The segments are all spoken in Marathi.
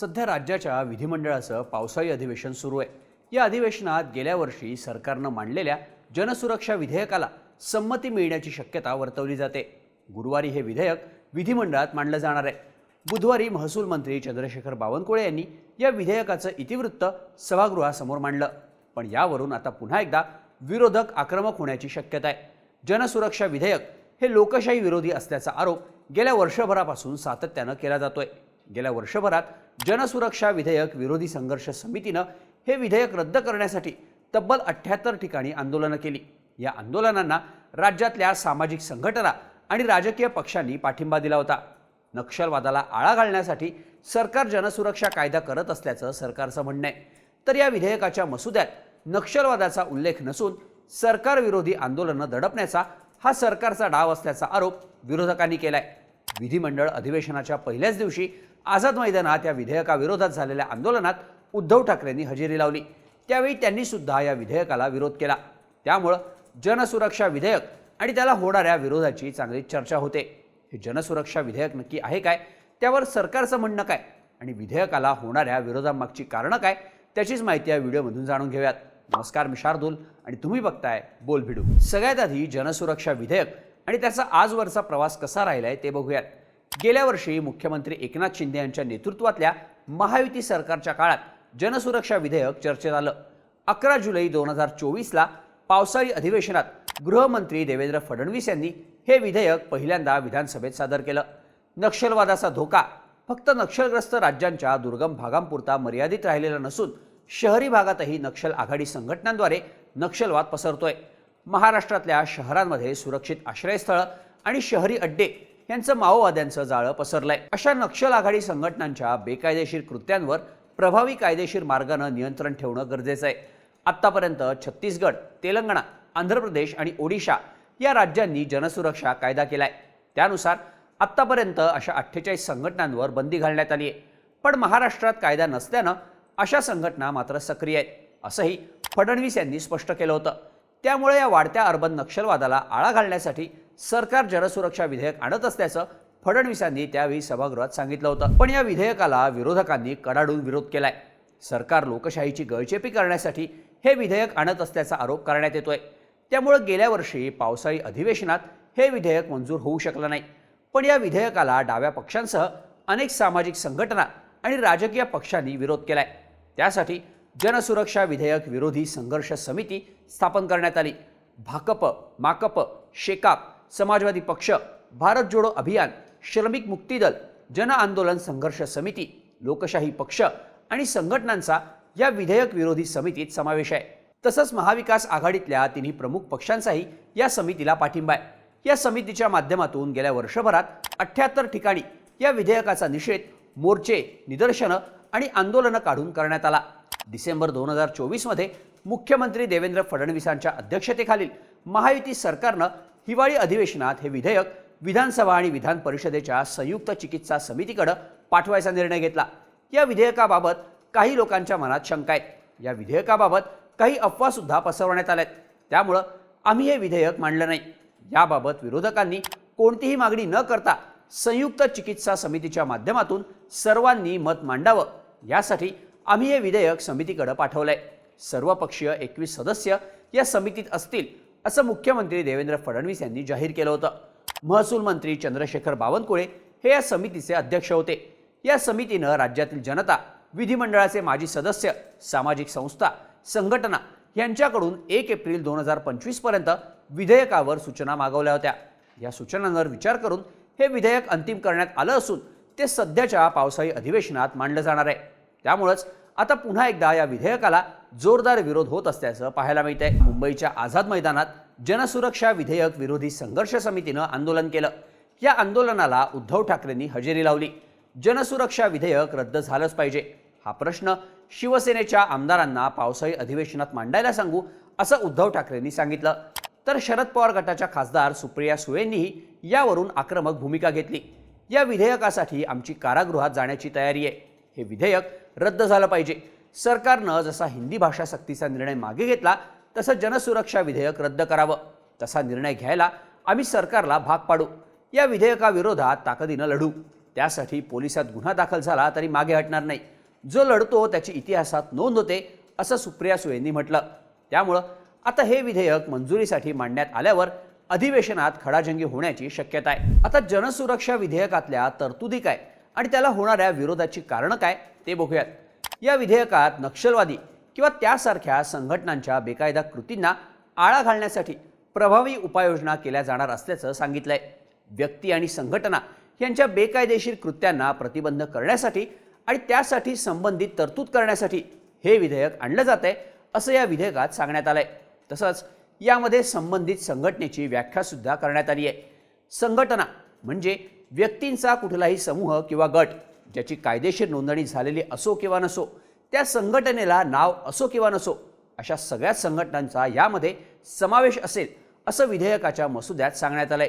सध्या राज्याच्या विधिमंडळाचं पावसाळी अधिवेशन सुरू आहे. या अधिवेशनात गेल्या वर्षी सरकारनं मांडलेल्या जनसुरक्षा विधेयकाला संमती मिळण्याची शक्यता वर्तवली जाते. गुरुवारी हे विधेयक विधिमंडळात मांडलं जाणार आहे. बुधवारी महसूल मंत्री चंद्रशेखर बावनकुळे यांनी या विधेयकाचं इतिवृत्त सभागृहासमोर मांडलं. पण यावरून आता पुन्हा एकदा विरोधक आक्रमक होण्याची शक्यता आहे. जनसुरक्षा विधेयक हे लोकशाही विरोधी असल्याचा आरोप गेल्या वर्षभरापासून सातत्यानं केला जातोय. गेल्या वर्षभरात जनसुरक्षा विधेयक विरोधी संघर्ष समितीनं हे विधेयक रद्द करण्यासाठी तब्बल अठ्ठ्याहत्तर ठिकाणी आंदोलनं केली. या आंदोलनांना राज्यातल्या सामाजिक संघटना आणि राजकीय पक्षांनी पाठिंबा दिला होता. नक्षलवादाला आळा घालण्यासाठी सरकार जनसुरक्षा कायदा करत असल्याचं सरकारचं म्हणणं आहे. तर या विधेयकाच्या मसुद्यात नक्षलवादाचा उल्लेख नसून सरकारविरोधी आंदोलनं दडपण्याचा हा सरकारचा डाव असल्याचा आरोप विरोधकांनी केलाय. विधिमंडळ अधिवेशनाच्या पहिल्याच दिवशी आझाद मैदानात या विधेयकाविरोधात झालेल्या आंदोलनात उद्धव ठाकरेंनी हजेरी लावली. त्यावेळी त्यांनी सुद्धा या विधेयकाला विरोध केला. त्यामुळं जनसुरक्षा विधेयक आणि त्याला होणाऱ्या विरोधाची चांगली चर्चा होते. हे जनसुरक्षा विधेयक नक्की आहे काय? त्यावर सरकारचं म्हणणं काय? आणि विधेयकाला होणाऱ्या विरोधामागची कारणं काय? त्याचीच माहिती या व्हिडिओमधून जाणून घेऊयात. नमस्कार मी शार्दूल आणि तुम्ही बघताय बोल भिडू सगळ्यात आधी जनसुरक्षा विधेयक आणि त्याचा आजवरचा प्रवास कसा राहिला आहे ते बघूयात. गेल्या वर्षी मुख्यमंत्री एकनाथ शिंदे यांच्या नेतृत्वातल्या महायुती सरकारच्या काळात जनसुरक्षा विधेयक चर्चेत आलं. अकरा जुलै दोन हजार चोवीसला पावसाळी अधिवेशनात गृहमंत्री देवेंद्र फडणवीस यांनी हे विधेयक पहिल्यांदा विधानसभेत सादर केलं. नक्षलवादाचा धोका फक्त नक्षलग्रस्त राज्यांच्या दुर्गम भागांपुरता मर्यादित राहिलेला नसून शहरी भागातही नक्षल आघाडी संघटनांद्वारे नक्षलवाद पसरतोय. महाराष्ट्रातल्या शहरांमध्ये सुरक्षित आश्रयस्थळं आणि शहरी अड्डे यांचं माओवाद्यांचं जाळं पसरलंय. अशा नक्षल आघाडी संघटनांच्या बेकायदेशीर कृत्यांवर प्रभावी कायदेशीर मार्गानं नियंत्रण ठेवणं गरजेचं आहे. आत्तापर्यंत छत्तीसगड तेलंगणा आंध्र प्रदेश आणि ओडिशा या राज्यांनी जनसुरक्षा कायदा केलाय. त्यानुसार आत्तापर्यंत अशा अठ्ठेचाळीस संघटनांवर बंदी घालण्यात आली आहे पण महाराष्ट्रात कायदा नसल्यानं अशा संघटना मात्र सक्रिय आहेत असंही फडणवीस यांनी स्पष्ट केलं होतं. त्यामुळे या वाढत्या अर्बन नक्षलवादाला आळा घालण्यासाठी सरकार जनसुरक्षा विधेयक आणत असल्याचं फडणवीसांनी त्यावेळी सभागृहात सांगितलं होतं. पण या विधेयकाला विरोधकांनी कडाडून विरोध केलाय. सरकार लोकशाहीची गळचेपी करण्यासाठी हे विधेयक आणत असल्याचा आरोप करण्यात येतोय. त्यामुळे गेल्या वर्षी पावसाळी अधिवेशनात हे विधेयक मंजूर होऊ शकलं नाही. पण या विधेयकाला डाव्या पक्षांसह अनेक सामाजिक संघटना आणि राजकीय पक्षांनी विरोध केलाय. त्यासाठी जनसुरक्षा विधेयक विरोधी संघर्ष समिती स्थापन करण्यात आली. भाकप माकप शेकाप समाजवादी पक्ष भारत जोडो अभियान श्रमिक मुक्ती दल जन आंदोलन संघर्ष समिती लोकशाही पक्ष आणि संघटनांचा या विधेयक विरोधी समितीत समावेश आहे. तसंच महाविकास आघाडीतल्या तिन्ही प्रमुख पक्षांचाही या समितीला पाठिंबा आहे. या समितीच्या माध्यमातून गेल्या वर्षभरात अठ्ठ्याहत्तर ठिकाणी या विधेयकाचा निषेध मोर्चे निदर्शनं आणि आंदोलनं काढून करण्यात आला. डिसेंबर दोन हजार चोवीसमध्ये मुख्यमंत्री देवेंद्र फडणवीसांच्या अध्यक्षतेखालील महायुती सरकारनं हिवाळी अधिवेशनात हे विधेयक विधानसभा आणि विधान परिषदेच्या संयुक्त चिकित्सा समितीकडे पाठवायचा निर्णय घेतला. या विधेयकाबाबत काही लोकांच्या मनात शंका आहेत. या विधेयकाबाबत काही अफवा सुद्धा पसरवण्यात आहेत त्यामुळं आम्ही हे विधेयक मांडलं नाही. याबाबत विरोधकांनी कोणतीही मागणी न करता संयुक्त चिकित्सा समितीच्या माध्यमातून सर्वांनी मत मांडावं. यासाठी आम्ही हे विधेयक समितीकडे पाठवलंय. सर्वपक्षीय एकवीस सदस्य या समितीत असतील असं मुख्यमंत्री देवेंद्र फडणवीस यांनी जाहीर केलं होतं. महसूल मंत्री चंद्रशेखर बावनकुळे हे या समितीचे अध्यक्ष होते. या समितीनं राज्यातील जनता विधिमंडळाचे माजी सदस्य सामाजिक संस्था संघटना यांच्याकडून एक एप्रिल दोन हजार पंचवीसपर्यंत विधेयकावर सूचना मागवल्या होत्या. या सूचनांवर विचार करून हे विधेयक अंतिम करण्यात आलं असून ते सध्याच्या पावसाळी अधिवेशनात मांडलं जाणार आहे. त्यामुळंच आता पुन्हा एकदा या विधेयकाला जोरदार विरोध होत असल्याचं पाहायला मिळत आहे मुंबईच्या आझाद मैदानात जनसुरक्षा विधेयक विरोधी संघर्ष समितीनं आंदोलन केलं. या आंदोलनाला उद्धव ठाकरेंनी हजेरी लावली. जनसुरक्षा विधेयक रद्द झालंच पाहिजे. हा प्रश्न शिवसेनेच्या आमदारांना पावसाळी अधिवेशनात मांडायला सांगू असं उद्धव ठाकरेंनी सांगितलं. तर शरद पवार गटाच्या खासदार सुप्रिया सुळेंनीही यावरून आक्रमक भूमिका घेतली. या विधेयकासाठी आमची कारागृहात जाण्याची तयारी आहे. हे विधेयक रद्द झालं पाहिजे. सरकारनं जसा हिंदी भाषा सक्तीचा निर्णय मागे घेतला तसं जनसुरक्षा विधेयक रद्द करावं. तसा निर्णय घ्यायला आम्ही सरकारला भाग पाडू. या विधेयकाविरोधात ताकदीनं लढू. त्यासाठी पोलिसात गुन्हा दाखल झाला तरी मागे हटणार नाही. जो लढतो त्याची इतिहासात नोंद होते असं सुप्रिया सुळेंनी म्हटलं. त्यामुळं आता हे विधेयक मंजुरीसाठी मांडण्यात आल्यावर अधिवेशनात खडाजंगी होण्याची शक्यता आहे. आता जनसुरक्षा विधेयकातल्या तरतुदी काय आणि त्याला होणाऱ्या विरोधाची कारणं काय? ते बघूयात. या विधेयकात नक्षलवादी किंवा त्यासारख्या संघटनांच्या बेकायदा कृतींना आळा घालण्यासाठी प्रभावी उपाययोजना केल्या जाणार असल्याचं सांगितलंय. व्यक्ती आणि संघटना यांच्या बेकायदेशीर कृत्यांना प्रतिबंध करण्यासाठी आणि त्यासाठी संबंधित तरतूद करण्यासाठी हे विधेयक आणलं जात आहे असं या विधेयकात सांगण्यात आलंय. तसंच यामध्ये संबंधित संघटनेची व्याख्यासुद्धा करण्यात आली आहे संघटना म्हणजे व्यक्तींचा कुठलाही समूह किंवा गट ज्याची कायदेशीर नोंदणी झालेली असो किंवा नसो त्या संघटनेला नाव असो किंवा नसो अशा सगळ्याच संघटनांचा यामध्ये समावेश असेल असं विधेयकाच्या मसुद्यात सांगण्यात आलंय.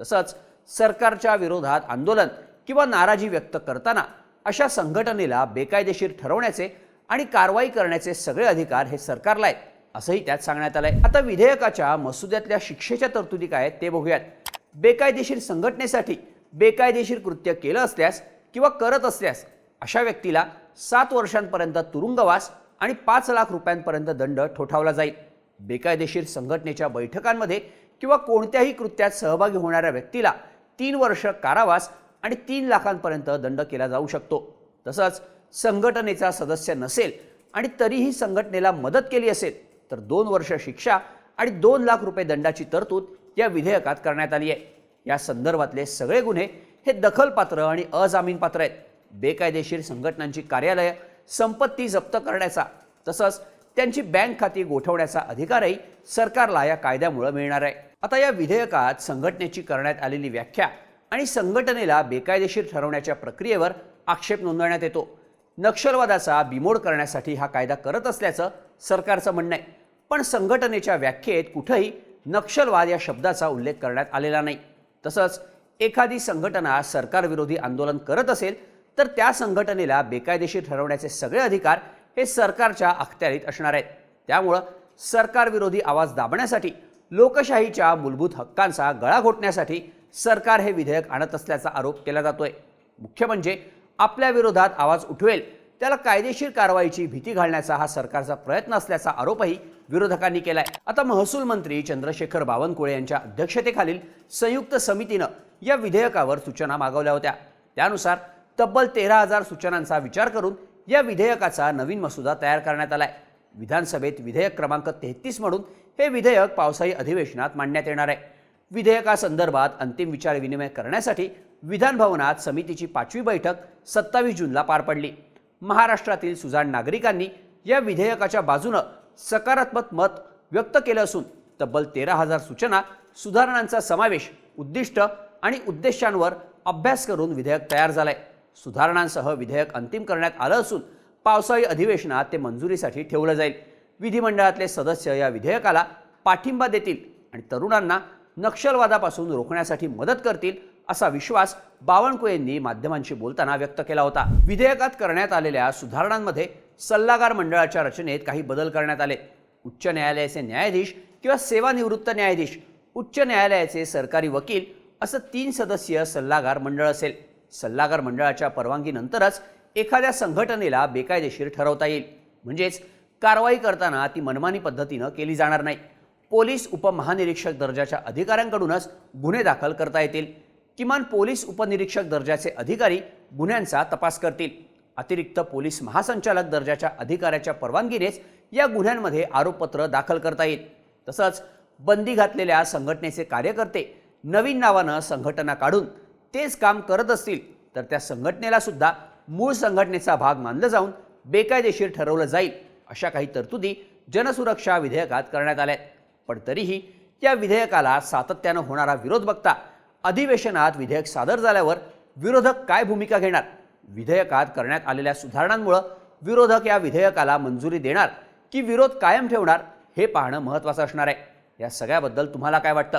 तसंच सरकारच्या विरोधात आंदोलन किंवा नाराजी व्यक्त करताना अशा संघटनेला बेकायदेशीर ठरवण्याचे आणि कारवाई करण्याचे सगळे अधिकार हे सरकारला आहेत असंही त्यात सांगण्यात आलंय. आता विधेयकाच्या मसुद्यातल्या शिक्षेच्या तरतुदी काय आहेत ते बघूयात. बेकायदेशीर संघटनेसाठी बेकायदेशीर कृत्य केलं असल्यास किंवा करत असल्यास अशा व्यक्तीला सात वर्षांपर्यंत तुरुंगवास आणि पाच लाख रुपयांपर्यंत दंड ठोठावला जाईल. बेकायदेशीर संघटनेच्या बैठकांमध्ये किंवा कोणत्याही कृत्यात सहभागी होणाऱ्या व्यक्तीला तीन वर्ष कारावास आणि तीन लाखांपर्यंत दंड केला जाऊ शकतो. तसंच संघटनेचा सदस्य नसेल आणि तरीही संघटनेला मदत केली असेल तर दोन वर्ष शिक्षा आणि दोन लाख रुपये दंडाची तरतूद या विधेयकात करण्यात आली आहे. या संदर्भातले सगळे गुन्हे हे दखलपात्र आणि अजामीनपात्र आहेत. बेकायदेशीर संघटनांची कार्यालय संपत्ती जप्त करण्याचा तसंच त्यांची बँक खाती गोठवण्याचा अधिकारही सरकारला या कायद्यामुळे मिळणार आहे. आता या विधेयकात संघटनेची करण्यात आलेली व्याख्या आणि संघटनेला बेकायदेशीर ठरवण्याच्या प्रक्रियेवर आक्षेप नोंदवण्यात येतो. नक्षलवादाचा बिमोड करण्यासाठी हा कायदा करत असल्याचं सरकारचं म्हणणं आहे. पण संघटनेच्या व्याख्येत कुठंही नक्षलवाद या शब्दाचा उल्लेख करण्यात आलेला नाही. तसंच एखादी संघटना सरकारविरोधी आंदोलन करत असेल तर त्या संघटनेला बेकायदेशीर ठरवण्याचे सगळे अधिकार हे सरकारच्या अखत्यारीत असणार आहेत. त्यामुळं सरकारविरोधी आवाज दाबण्यासाठी लोकशाहीच्या मूलभूत हक्कांचा गळा घोटण्यासाठी सरकार हे विधेयक आणत असल्याचा आरोप केला जातोय. मुख्य म्हणजे आपल्या विरोधात आवाज उठवेल त्याला कायदेशीर कारवाईची भीती घालण्याचा हा सरकारचा प्रयत्न असल्याचा आरोपही विरोधकांनी केलाय. आता महसूल मंत्री चंद्रशेखर बावनकुळे यांच्या अध्यक्षतेखालील संयुक्त समितीनं या विधेयकावर सूचना मागवल्या होत्या. त्यानुसार तब्बल तेरा हजार सूचनांचा विचार करून या विधेयकाचा नवीन मसुदा तयार करण्यात आलाय. विधानसभेत विधेयक क्रमांक तेहतीस म्हणून हे विधेयक पावसाळी अधिवेशनात मांडण्यात येणार आहे. विधेयकासंदर्भात अंतिम विचार विनिमय करण्यासाठी विधानभवनात समितीची पाचवी बैठक सत्तावीस जूनला पार पडली. महाराष्ट्रातील सुजाण नागरिकांनी या विधेयकाच्या बाजूनं सकारात्मक मत व्यक्त केलं असून तब्बल तेरा हजार सूचना सुधारणांचा समावेश उद्दिष्ट आणि उद्देशांवर अभ्यास करून विधेयक तयार झालंय. सुधारणांसह विधेयक अंतिम करण्यात आलं असून पावसाळी अधिवेशनात ते मंजुरीसाठी ठेवलं जाईल. विधिमंडळातले सदस्य या विधेयकाला पाठिंबा देतील आणि तरुणांना नक्षलवादापासून रोखण्यासाठी मदत करतील असा विश्वास बावनकुळेंनी माध्यमांशी बोलताना व्यक्त केला होता. विधेयकात करण्यात आलेल्या सुधारणांमध्ये सल्लागार मंडळाच्या रचनेत काही बदल करण्यात आले. उच्च न्यायालयाचे न्यायाधीश किंवा सेवानिवृत्त न्यायाधीश उच्च न्यायालयाचे सरकारी वकील असं तीन सदस्यीय सल्लागार मंडळ असेल. सल्लागार मंडळाच्या परवानगीनंतरच एखाद्या संघटनेला बेकायदेशीर ठरवता येईल. म्हणजेच कारवाई करताना ती मनमानी पद्धतीनं केली जाणार नाही. पोलीस उपमहानिरीक्षक दर्जाच्या अधिकाऱ्यांकडूनच गुन्हे दाखल करता येतील. किमान पोलीस उपनिरीक्षक दर्जाचे अधिकारी गुन्ह्यांचा तपास करतील. अतिरिक्त पोलीस महासंचालक दर्जाच्या अधिकाऱ्याच्या परवानगीनेच या गुन्ह्यांमध्ये आरोपपत्र दाखल करता येईल. तसंच बंदी घातलेल्या संघटनेचे कार्यकर्ते नवीन नावानं संघटना काढून तेच काम करत असतील तर त्या संघटनेला सुद्धा मूळ संघटनेचा भाग मानलं जाऊन बेकायदेशीर ठरवलं जाईल अशा काही तरतुदी जनसुरक्षा विधेयकात करण्यात आल्या आहेत. पण तरीही या विधेयकाला सातत्यानं होणारा विरोध बघता अधिवेशनात विधेयक सादर झाल्यावर विरोधक काय भूमिका घेणार? विधेयकात करण्यात आलेल्या सुधारणांमुळं विरोधक या विधेयकाला मंजुरी देणार की विरोध कायम ठेवणार हे पाहणं महत्त्वाचं असणार आहे. या सगळ्याबद्दल तुम्हाला काय वाटतं?